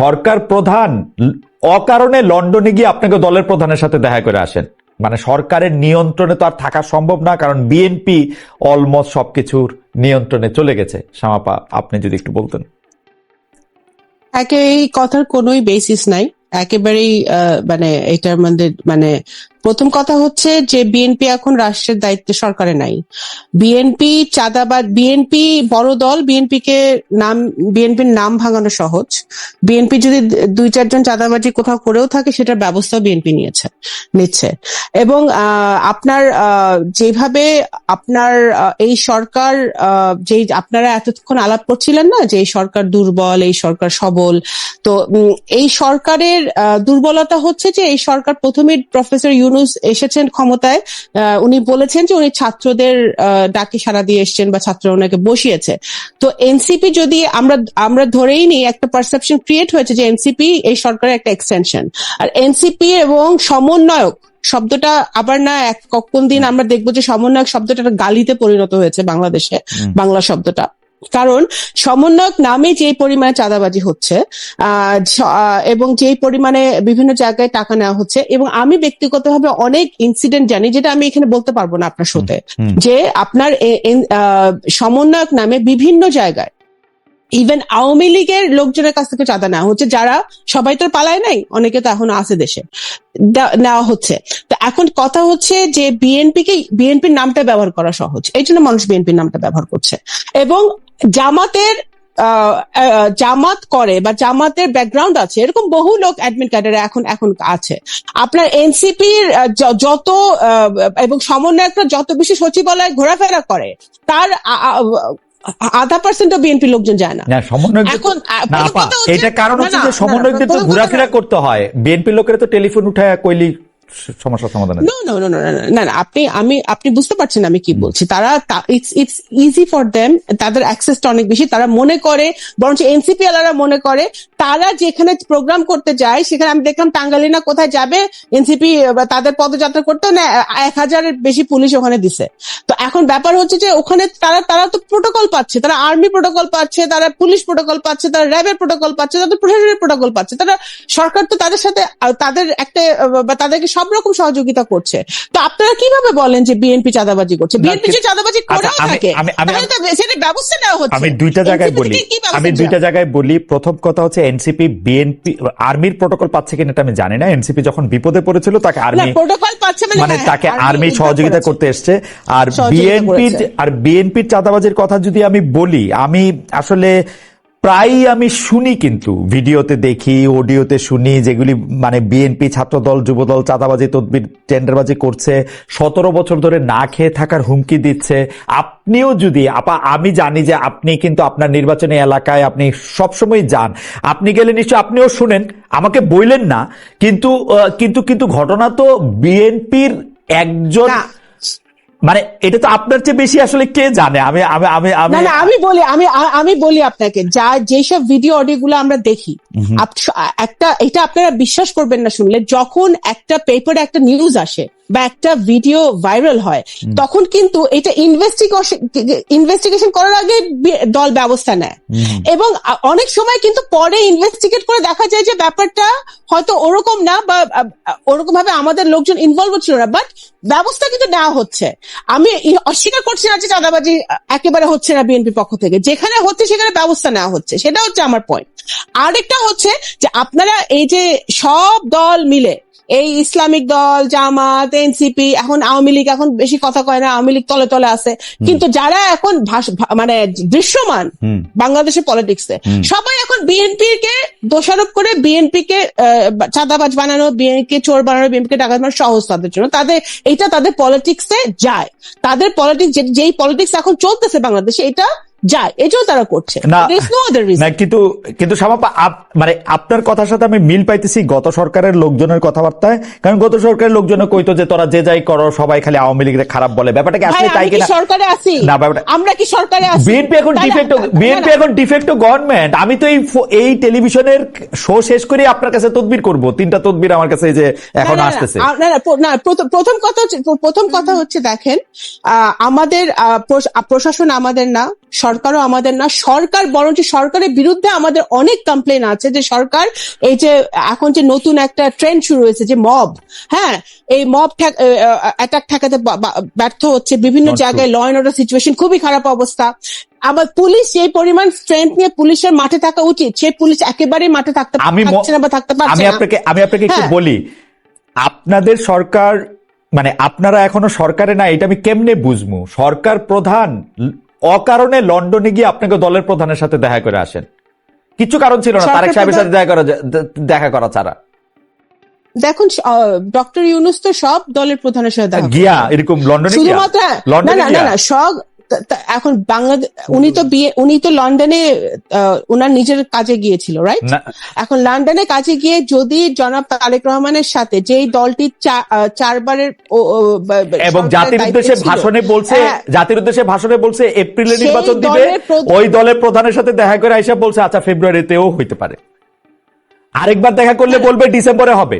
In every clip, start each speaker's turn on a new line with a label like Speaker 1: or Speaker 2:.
Speaker 1: সরকার প্রধান অকারণে লন্ডনে গিয়ে আপনাকে দলের প্রধানের সাথে দেখা করে আসেন। মানে সরকারের নিয়ন্ত্রণে তো আর থাকা সম্ভব না, কারণ বিএনপি অলমোস্ট সবকিছুর নিয়ন্ত্রণে চলে গেছে। শ্যামাপা, আপনি যদি একটু বলতেন।
Speaker 2: একে এই কথার কোনোই বেসিস নাই। একেবারেই মানে এটার মধ্যে মানে প্রথম কথা হচ্ছে যে বিএনপি এখন রাষ্ট্রের দায়িত্বে সরকারে নাই। বিএনপি চাঁদাবাদ বিএনপি বড় দল বিএনপি কে নাম বিএনপির নাম ভাঙানো সহজ। বিএনপি যদি দুই চারজন চাঁদাবাজি কোথাও করেও থাকে, সেটার ব্যবস্থা বিএনপি নিয়েছে, নিচ্ছে। এবং আপনার যেভাবে আপনার এই সরকার যেই আপনারা এতক্ষণ আলাপ করছিলেন না, যে এই সরকার দুর্বল, এই সরকার সবল, তো এই সরকারের দুর্বলতা হচ্ছে যে এই সরকার প্রথমে প্রফেসর ইউনুস এসেছেন ক্ষমতায় উনি বলেছেন যে উনি ছাত্রদের ডাকে সাড়া দিয়ে এসছেন বা ছাত্র ওনাকে বসিয়েছে। তো এনসিপি যদি আমরা আমরা ধরেই নিই একটা পারসেপশন ক্রিয়েট হয়েছে যে এনসিপি এই সরকারের একটা এক্সটেনশন আর এনসিপি এবং সমন্বয়ক শব্দটা আবার না এক কোন দিন আমরা দেখব যে সমন্বয়ক শব্দটা গালিতে পরিণত হয়েছে বাংলাদেশে বাংলা শব্দটা। কারণ সমন্বয়ক নামে যে পরিমাণে চাঁদাবাজি হচ্ছে এবং যে পরিমাণে বিভিন্ন জায়গায় টাকা নেওয়া হচ্ছে এবং আমি ব্যক্তিগতভাবে অনেক ইনসিডেন্ট জানি যেটা আমি এখানে বলতে পারব না আপনার সাথে যে আপনার সমন্বয়ক নামে বিভিন্ন জায়গায় ইভেন আওয়ামী লীগের লোকজনের কাছ থেকে চাঁদা নেওয়া হচ্ছে যারা সবাই তো পালায় নাই অনেকে তো এখনও আছে দেশে নেওয়া হচ্ছে। এখন কথা হচ্ছে যে বিএনপি কে বিএনপির নামটা ব্যবহার করা সহজ। এই জন্য মানুষ বিএনপির নামটা ব্যবহার করছে। এবং জামাতের জামাত করে বা জামাতের ব্যাকগ্রাউন্ড আছে এরকম বহু লোক অ্যাডমিট কার্ডের এখন এখন আছে। আপনার এনসিপির যত এবং সমন্বয়করা যত বেশি সচিবালয়ে ঘোরাফেরা করে তার আধা পার্সেন্ট বিএনপি লোকজন যায় না। এখন
Speaker 1: এটা কারণ হচ্ছে যে সমন্বয়কদের তো ঘোরাফেরা করতে হয়। বিএনপি লোকেরা তো টেলিফোন উঠায় কইলি স- সমস্যা সমাধান
Speaker 2: নো নো নো নো না আপনি, আমি, আপনি বুঝতে পারছেন আমি কি বলছি। তারা it's it's easy for them তাদের অ্যাক্সেসটা অনেক বেশি, তারা মনে করে, বরঞ্চ এনসিপি আলারা মনে করে, তারা যেখানে প্রোগ্রাম করতে যায়, সেখানে আমি দেখলাম টাঙ্গালিনা কোথায় যাবে এনসিপি তাদের পদযাত্রা করতে না, এক হাজারের বেশি পুলিশ ওখানে দিছে। তো এখন ব্যাপার হচ্ছে যে ওখানে তারা তারা তো প্রোটোকল পাচ্ছে, তারা আর্মি প্রোটোকল পাচ্ছে, তারা পুলিশ প্রোটোকল পাচ্ছে, তারা র্যাবের প্রোটোকল পাচ্ছে, তাদের প্রশাসনের প্রোটোকল পাচ্ছে, তারা সরকার তো তাদের সাথে, তাদের একটা তাদেরকে সব রকম সহযোগিতা করছে। তো আপনারা কীভাবে বলেন যে বিএনপি চাঁদাবাজি করছে? বিএনপি যে চাঁদাবাজি
Speaker 1: আচ্ছা, আমি-
Speaker 2: থাকে সেটা ব্যবস্থা নেওয়া হচ্ছে।
Speaker 1: আমি দুইটা জায়গায় বলি। আমি দুইটা জায়গায় বলি প্রথম কথা হচ্ছে এনসিপি বিএনপি আর্মির প্রোটোকল পাচ্ছে কিনা এটা আমি জানি না। এনসিপি যখন বিপদে পড়েছিল তাকে আর্মি
Speaker 2: প্রোটোকল পাচ্ছে মানে
Speaker 1: মানে
Speaker 2: হ্যাঁ,
Speaker 1: তাকে আর্মি সহযোগিতা করতে এসছে। আর বিএনপির আর বিএনপির চাঁদাবাজির কথা যদি আমি বলি আমি আসলে প্রায়ই আমি শুনি কিন্তু, ভিডিওতে দেখি, অডিওতে শুনি, যেগুলি মানে বিএনপি ছাত্রদল, যুবদল, চাঁদাবাজি, তদবির, টেন্ডারবাজি করছে, সতেরো বছর ধরে না খেয়ে থাকার হুমকি দিচ্ছে আপনিও যদি, আপা, আমি জানি যে আপনি কিন্তু আপনার নির্বাচনী এলাকায় আপনি সবসময় যান আপনি গেলে নিশ্চয় আপনিও শুনেন, আমাকে বললেন না, কিন্তু কিন্তু কিন্তু ঘটনা তো বিএনপির একজন। মানে এটা তো আপনার চেয়ে বেশি আসলে কে জানে? আমি আমি আমি আমি
Speaker 2: বলি, আমি আমি বলি আপনাকে, যা, যেসব ভিডিও অডিও গুলো আমরা দেখি একটা এটা আপনারা বিশ্বাস করবেন না শুনলে যখন একটা পেপারে একটা নিউজ আসে বা একটা ভিডিও ভাইরাল হয় তখন কিন্তু এটা ইনভেস্টিগেশন ইনভেস্টিগেশন করার আগে দল ব্যবস্থা নেয়। এবং অনেক সময় কিন্তু পরে ইনভেস্টিগেট করে দেখা যায় যে ব্যাপারটা হয়তো ওরকম না বা ওরকম ভাবে আমাদের লোকজন ইনভলভ ছিল না বাট ব্যবস্থা কিন্তু নেওয়া হচ্ছে। আমি অস্বীকার করছি না যে চাঁদাবাজি একেবারে হচ্ছে না বিএনপি পক্ষ থেকে। যেখানে হচ্ছে সেখানে ব্যবস্থা নেওয়া হচ্ছে। সেটা হচ্ছে আমার পয়েন্ট আরেকটা হচ্ছে যে আপনারা এই যে সব দল মিলে এই ইসলামিক দল জামাত এনসিপি এখন আওয়ামী লীগ এখন বেশি কথা কয় না আওয়ামী লীগ তলে তলে আছে। কিন্তু যারা এখন মানে দৃশ্যমান বাংলাদেশের পলিটিক্সে সবাই এখন বিএনপি কে দোষারোপ করে বিএনপি কে চাঁদাবাজ বানানো বিএনপি চোর বানানো বিএনপি কে ডাকাত বানানো সহজ তাদের জন্য। তাদের এটা তাদের পলিটিক্সে যায়। তাদের পলিটিক্স যেই পলিটিক্স এখন চলতেছে বাংলাদেশে এটা যায় এটাও তারা করছে।
Speaker 1: না কিন্তু কিন্তু মানে আপনার কথার সাথে আমি মিল পাইতেছি গত সরকারের লোকজনের কথাবার্তায়। কারণ গত সরকারের লোকজন কইতো যে তোরা যে যাই করো সবাই খালি আওয়ামী লীগের খারাপ বলে। ব্যাপারটা কি আসলে তাই কিনা?
Speaker 2: সরকারে আছি?
Speaker 1: না, ব্যাপারটা-
Speaker 2: আমরা কি সরকারে আছি?
Speaker 1: বিএনপি এখন ডিফেক্ট বিএনপি এখন ডিফেক্ট গভর্নমেন্ট আমি তো এই এই টেলিভিশনের শো শেষ করে আপনার কাছে তদবির করব। তিনটা তদবির আমার কাছে যে এখন
Speaker 2: না, না, না,
Speaker 1: আসতেছে
Speaker 2: না, না, প্রথম- কথা হচ্ছে প্রথম কথা হচ্ছে দেখেন আহ, আমাদের প্রশাসন আমাদের না সরকারও আমাদের না সরকার বরঞ্চ সরকারের বিরুদ্ধে আমাদের অনেক কমপ্লেন আছে যে সরকার এই যে এখন যে নতুন একটা ট্রেন্ড শুরু হয়েছে যে মব হ্যাঁ এই মব অ্যাটাক ঠেকাতে ব্যর্থ হচ্ছে বিভিন্ন জায়গায় ল অ্যান্ড অর্ডার সিচুয়েশন খুবই খারাপ অবস্থা। আবার পুলিশ যে পরিমাণ স্ট্রেংথ নিয়ে পুলিশের মাঠে থাকা উচিত সেই পুলিশ একেবারেই মাঠে থাকতে পারছে না বা থাকতে পারছে
Speaker 1: আমি আপনাকে আমি আপনাকে একটু
Speaker 2: হ্যাঁ।
Speaker 1: বলি আপনাদের সরকার মানে আপনারা এখনও সরকারে না এটা আমি কেমনে বুঝব? সরকার প্রধান অকারণে লন্ডনে গিয়ে আপনাকে দলের প্রধানের সাথে দেখা করে আসেন। কিছু কারণ ছিল না তারেক সাহেবের সাথে দেখা করা দেখা করা ছাড়া।
Speaker 2: দেখুন ডক্টর ইউনুস তো সব দলের প্রধানের সাথে দেখা
Speaker 1: গিয়া এরকম লন্ডনে
Speaker 2: শুধুমাত্র না না না সব এখন বাংলাদেশ উনি তো বিয়ে উনি তো লন্ডনে ওনার নিজের কাজে গিয়েছিল রাইট এখন লন্ডনে কাজে গিয়ে যদি জনাব তারেক রহমানের সাথে যেই দলটি চারবারের
Speaker 1: এবং জাতির উদ্দেশ্যে ভাষণে বলছে
Speaker 2: হ্যাঁ।
Speaker 1: জাতির উদ্দেশ্যে ভাষণে বলছে এপ্রিলে নির্বাচন দিবে ওই দলের প্রধানের সাথে দেখা করে আইসা বলছে আচ্ছা ফেব্রুয়ারিতেও হইতে পারে। আরেকবার দেখা করলে বলবে ডিসেম্বরে হবে।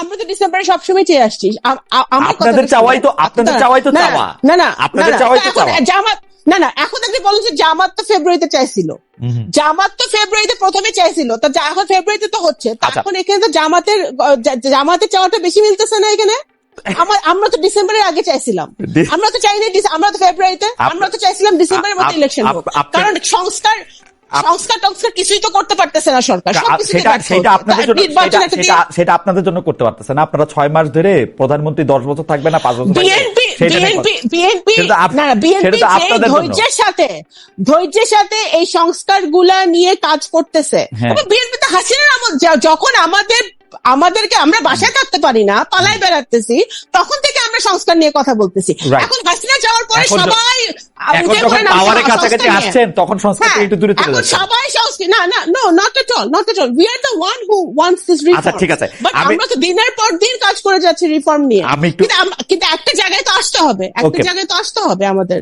Speaker 2: আমরা তো ডিসেম্বরে সবসময় চেয়ে আসছি। আম- আ- আমার কথা
Speaker 1: আপনাদের চাওয়াই তো- আপনাদের চাওয়াই তো চাওয়া।
Speaker 2: না না
Speaker 1: আপনাদের
Speaker 2: না, না,
Speaker 1: চাওয়াই তো চাওয়া।
Speaker 2: জামাত না না এখন আপনি বলেন যে জামাত তো ফেব্রুয়ারিতে চাইছিল। জামাত তো ফেব্রুয়ারিতে প্রথমে চাইছিল তো এখন ফেব্রুয়ারিতে তো হচ্ছে। এখন এখানে তো জামাতের জামাতের চাওয়াটা বেশি মিলতেছে না এখানে? আমার আমরা তো ডিসেম্বরের আগে চাইছিলাম। আমরা তো চাইনি আমরা তো ফেব্রুয়ারিতে আমরা তো চাইছিলাম ডিসেম্বরের মধ্যে ইলেকশন হোক। কারণ সংস্কার সংস্কার টংস্কার কিছুই তো করতে পারতেছে না সরকার
Speaker 1: সেটা সেটা আপনাদের জন্য সেটা- আপনাদের করতে পারতেছে না। আপনারা ছয় মাস ধরে প্রধানমন্ত্রী দশ বছর থাকবে না পাঁচ বছর
Speaker 2: ধৈর্যের সাথে ধৈর্যের সাথে এই সংস্কারগুলা নিয়ে কাজ করতেছে।
Speaker 1: হ্যাঁ।
Speaker 2: বিএনপি তো হাসিনার যখন আমাদের আমাদেরকে আমরা বাসায় থাকতে পারি না পালায় বেড়াতেছি তখন থেকে আমরা সংস্কার নিয়ে কথা বলতেছি। এখন হাসিনা যাওয়ার পরে সবাই
Speaker 1: পাওয়ারের
Speaker 2: সংস্কার
Speaker 1: কাছাকাছি
Speaker 2: নিয়ে।
Speaker 1: আসছেন তখন সংস্কার
Speaker 2: হ্যাঁ,
Speaker 1: একটু দূরে চলে যাচ্ছে।
Speaker 2: সবাই সংস্কৃতি না না no not at all not at all we are the one who wants this reform
Speaker 1: আচ্ছা, ঠিক আছে।
Speaker 2: আমরা তো দিনের পর দিন কাজ করে যাচ্ছি রিফর্ম নিয়ে। কিন্তু একটা জায়গায় তো আসতে হবে। একটা জায়গায় তো আসতে হবে আমাদের।